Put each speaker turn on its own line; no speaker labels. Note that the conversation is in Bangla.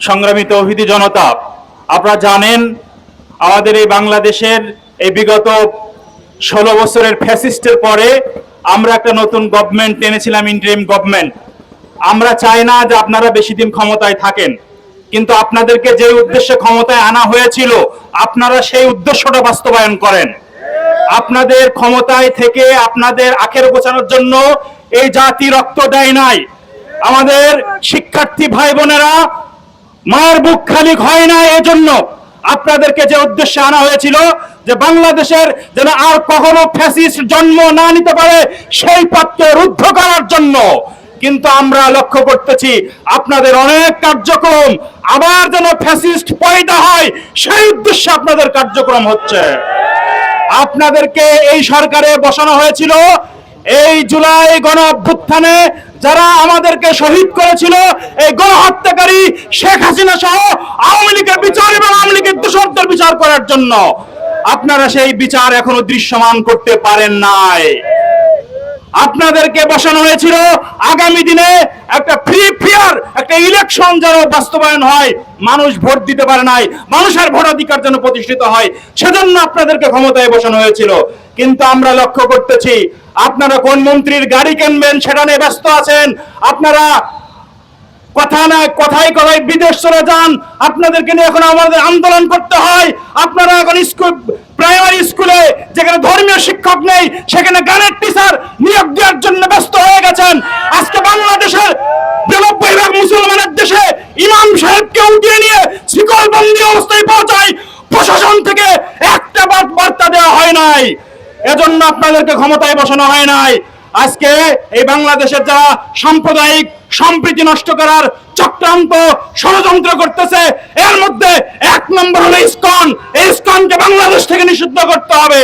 সংগ্রামী তৌহিদি জনতা, আপনারা জানেন আমাদের এই বাংলাদেশের এই বিগত ষোলো বছরের ফ্যাসিস্টের পরে আমরা একটা নতুন গভর্নমেন্ট এনেছিলাম ইন্টারিম গভর্নমেন্ট আমরা চাই না যে আপনারা বেশি দিন ক্ষমতায় থাকেন, কিন্তু আপনাদেরকে যে উদ্দেশ্যে ক্ষমতায় আনা হয়েছিল, আপনারা সেই উদ্দেশ্যটা বাস্তবায়ন করেন। আপনাদের ক্ষমতায় থেকে আপনাদের আখের গোছানোর জন্য এই জাতি রক্ত দেয় নাই। আমাদের শিক্ষার্থী ভাই বোনেরা মার বুক খালি হয় না, এজন্য আপনাদেরকে যে উদ্দেশ্যে আনা হয়েছিল যে বাংলাদেশের যেন আর কখনো ফ্যাসিস্ট জন্ম না নিতে পারে, সেই পথকে রুদ্ধ করার জন্য। কিন্তু আমরা লক্ষ্য করতেছি আপনাদের অনেক কার্যক্রম আবার যেন ফ্যাসিস্ট পয়দা হয়, সেই উদ্দেশ্যে আপনাদের কার্যক্রম হচ্ছে। আপনাদেরকে এই সরকারে বসানো হয়েছিল, এই জুলাই গণ অভ্যুত্থানে যারা আমাদেরকে শহীদ করেছিল, এই গণহত্যাকারী শেখ হাসিনা সহ আওয়ামী লীগের বিচার এবং আওয়ামী লীগের দোষরদের বিচার করার জন্য আপনারা সেই বিচার এখনও দৃশ্যমান করতে পারেন নাই। আপনাদেরকে বসানো হয়েছিল আগামী দিনে একটা ফ্রি ফেয়ার একটা ইলেকশন যেন বাস্তবায়ন হয়, মানুষ ভোট দিতে পারে নাই, মানুষের ভোটাধিকার যেন প্রতিষ্ঠিত হয়, সেজন্য আপনাদেরকে ক্ষমতায় বসানো হয়েছিল। কিন্তু আমরা লক্ষ্য করতেছি আপনারা কোন মন্ত্রীর গাড়ি কিনবেন সেটা নিয়ে ব্যস্ত আছেন? আপনারা কথা না, কথাই কথাই বিদেশ চলে যান। আপনাদেরকে নিয়ে এখন আমাদের আন্দোলন করতে হয়। আপনারা এখন স্কুল, প্রাইমারি স্কুলে যেখানে ধর্মীয় শিক্ষক নেই, সেখানে গানের টিচার নিয়োগ দেওয়ার জন্য ব্যস্ত হয়ে গেছেন। আজকে বাংলাদেশের বিরানব্বই ভাগ মুসলমানের দেশে ইমাম সাহেবকে উঠিয়ে নিয়ে শিকলবন্দি অবস্থায় পৌঁছায় প্রশাসন থেকে একটা বার- বার্তা দেওয়া হয় নাই। এজন্য আপনাদেরকে ক্ষমতায় বসানো হয় নাই। আজকে এই বাংলাদেশের যারা সাম্প্রদায়িক সম্প্রীতি নষ্ট করার চক্রান্ত ষড়যন্ত্র করতেছে, এর মধ্যে এক নম্বর হলো ইস্কন। এই ইস্কনকে বাংলাদেশ থেকে নিষিদ্ধ করতে হবে।